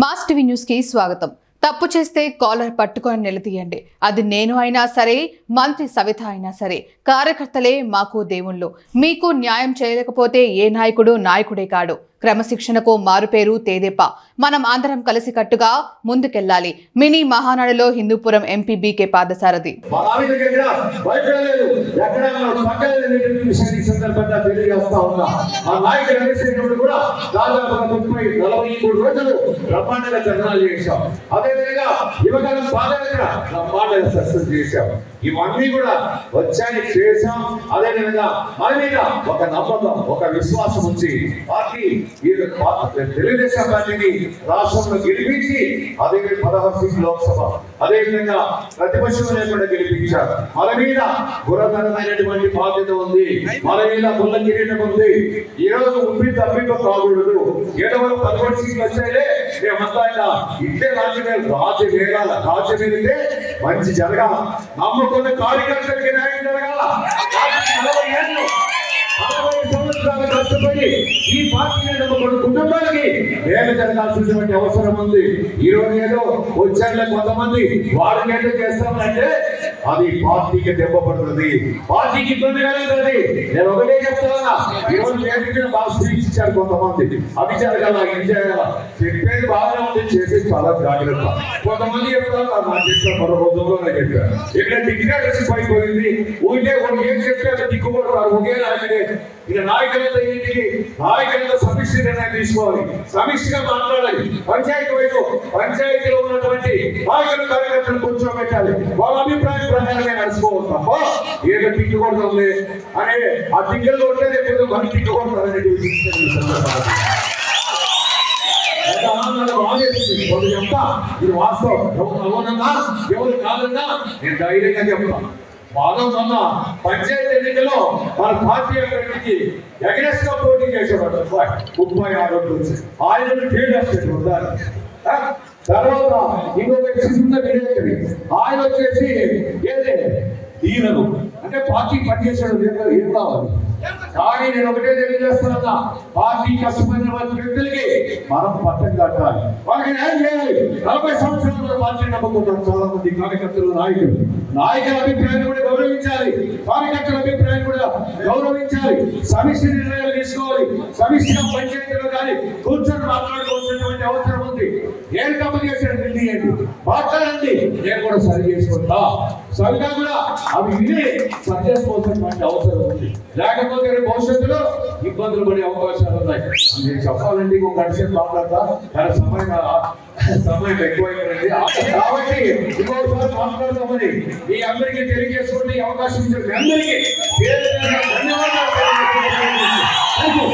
Mass TV న్యూస్కి స్వాగతం. తప్పు చేస్తే కాలర్ పట్టుకొని నిలదీయండి. అది నేను అయినా సరే మంత్రి సవిత అయినా సరే కార్యకర్తలే మాకు దేవుళ్ళు. మీకు న్యాయం చేయలేకపోతే ఏ నాయకుడు నాయకుడే కాడు. క్రమశిక్షణకు మారుపేరు తేదేప. మనం అందరం కలిసికట్టుగా ముందుకెళ్ళాలి మినీ మహానాడులో హిందూపురం ఎంపీ బీకే పాదసారథి. ఇవన్నీ కూడా వచ్చాయి చేశాం. అదేవిధంగా మన మీద ఒక నమ్మకం ఒక విశ్వాసం ఉంచి పార్టీ ఈ తెలుగుదేశం పార్టీని రాష్ట్రంలో గెలిపించి అదే పదహారు సీట్లు లోక్సభ. అదేవిధంగా ప్రతిపక్షంలో కూడా గెలిపించారు. మన మీద గురతరమైనటువంటి బాధ్యత ఉంది. మన మీద ముళ్ళ కిరీటం ఉంది. ఈ రోజు ఉప్పి తప్పితో కాకూడదు. ఏడవ పదకొండు సీట్లు వచ్చాయిలే మేమంతా ఆయన ఇట్టే రాజ్యం రాజ్యం వేగాల రాజ్యం వెళితే మంచి జరగాల. నమ్ముకున్న కార్యకర్తలకి న్యాయం జరగాల. నలభై ఏళ్ళు సంవత్సరాలు కష్టపడి ఈ పార్టీని నమ్ముకున్న కుటుంబాలకి మేలు జరగాల్సినటువంటి అవసరం ఉంది. ఈ రోజు ఏదో వచ్చారులే కొంతమంది. వాళ్ళకి ఏదో చేస్తామంటే అది పార్టీకి దెబ్బపడుతుంది పార్టీకి ఇబ్బంది కలుగుతుంది నేను ఒకటే చెప్తానా ఈరోజు రోజు బాగా స్పీచ్ ఇచ్చారు కొంతమంది. అవి జరగాల ఇది జరగాల చెప్పేది బాగా ఉంది చేసేది చాలా జాగ్రత్త. కొంతమంది చెప్తారు నాకు చెప్పారు మరో రోజుల్లో నాకు చెప్పారు. ఇక్కడ డిక్టేటర్షిప్ పైపోయింది ఊరికే వాళ్ళు ఏం చెప్తే అది దిక్కుపడతారు ఒకే నాయకుడే. ఇక నాయకులతో ఇంటికి నాయకులతో సమిష్టి నిర్ణయం తీసుకోవాలి. సమిష్టిగా మాట్లాడాలి. పంచాయతీ వైపు పంచాయతీలో ఉన్నటువంటి నాయకులు కార్యకర్తలు కూర్చోబెట్టాలి. వాళ్ళ అభిప్రాయం ప్రకారమే నడుచుకోవాలి తప్ప ఏదో తిట్టుకోవడం అనే ఆ దిగ్గల్లో ఉండేది ఎప్పుడు? మనం తిట్టుకుంటారు అనేది వాళ్ళు చెప్తా? ఇది వాస్తవం. ఎవరు అవునన్నా ఎవరు కాదన్నా నేను ధైర్యంగా చెప్తాను బాగా మొన్న పంచాయతీ ఎన్నికలో మన పార్టీ అభ్యర్థికి ఎగరెస్ట్గా పోటీ చేసేవాడు. ముప్పై ఆరు ఓట్లు ఆయన ఫీల్డ్ వస్తుంది ఉన్నారు తర్వాత ఇంకొక చిన్న విలేకరి. ఆయన వచ్చేసి ఏదే? ఈయనను అంటే పార్టీ పనిచేసాడు ఏం కావాలి? కానీ నేను ఒకటే తెలియజేస్తున్నా పార్టీ కష్టమైన వ్యక్తులకి మనం పట్టం కట్టాలి. వాళ్ళకి న్యాయం చేయాలి. నలభై సంవత్సరాల పార్టీ నమ్ముకుంటాం చాలా మంది కార్యకర్తలు నాయకులు. నాయకుల అభిప్రాయాన్ని కూడా గౌరవించాలి. కార్యకర్తల అభిప్రాయాన్ని కూడా గౌరవించాలి. సమిష్టి నిర్ణయాలు తీసుకోవాలి. సమిష్టిగా పంచాయతీలో కానీ కూర్చొని మాట్లాడుకోవాల్సినటువంటి అవసరం ఉంది. ఏం తప్పు చేశాడు నిర్ణయండి మాట్లాడండి. నేను కూడా సరి చేసుకుంటా. సరిగా కూడా అవి విని సరి చేసుకోవాల్సినటువంటి అవసరం ఉంది. లేకపోతే భవిష్యత్తులో ఇబ్బందులు పడే అవకాశాలు ఉన్నాయి. నేను చెప్పాలంటే ఇంకొక గంటసేపు మాట్లాడతా. కానీ సమయం సమయం ఎక్కువైపోయింది. కాబట్టి ఇంకోసారి మాట్లాడదామని మీ అందరికీ తెలియజేసుకుంటే ఈ అవకాశం ఇచ్చిన అందరికీ